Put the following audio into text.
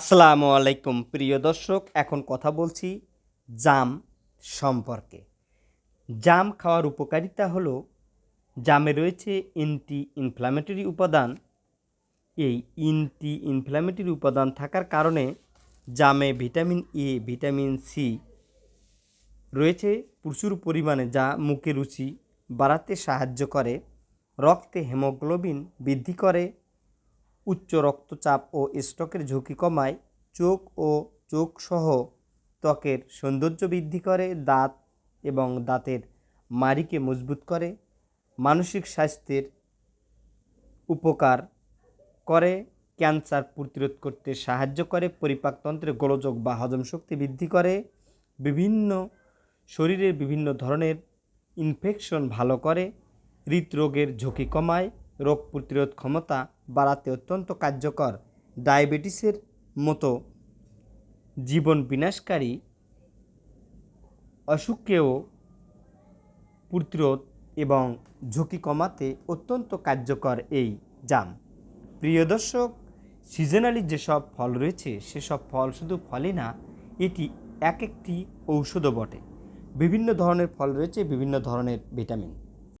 আসসালামু আলাইকুম, প্রিয় দর্শক। এখন কথা বলছি জাম সম্পর্কে। জাম খাওয়ার উপকারিতা হলো, জামে রয়েছে অ্যান্টি ইনফ্ল্যামেটরি উপাদান। এই অ্যান্টি ইনফ্ল্যামেটরি উপাদান থাকার কারণে জামে ভিটামিন এ ভিটামিন সি রয়েছে প্রচুর পরিমাণে, যা মুখে রুচি বাড়াতে সাহায্য করে। রক্তে হেমোগ্লোবিন বৃদ্ধি করে উচ্চ রক্তচাপ ও স্ট্রোকের ঝুঁকি কমায়, চোখ ও চোখসহ ত্বকের সৌন্দর্য বৃদ্ধি করে, দাঁত এবং দাঁতের মারিকে মজবুত করে, মানসিক স্বাস্থ্যের উপকার করে, ক্যান্সার প্রতিরোধ করতে সাহায্য করে পরিপাকতন্ত্রে গোলযোগ বা হজম শক্তি বৃদ্ধি করে, বিভিন্ন শরীরের বিভিন্ন ধরনের ইনফেকশন ভালো করে, হৃদরোগের ঝুঁকি কমায় রোগ প্রতিরোধ ক্ষমতা বাড়াতে অত্যন্ত কার্যকর। ডায়াবেটিসের মতো জীবন বিনাশকারী অসুখকেও প্রতিরোধ এবং ঝুঁকি কমাতে অত্যন্ত কার্যকর এই জাম। প্রিয় দর্শক, সিজনালি যেসব ফল রয়েছে, সেসব ফল শুধু ফলে না, এটি এক একটি ঔষধও বটে। বিভিন্ন ধরনের ফল রয়েছে, বিভিন্ন ধরনের ভিটামিন।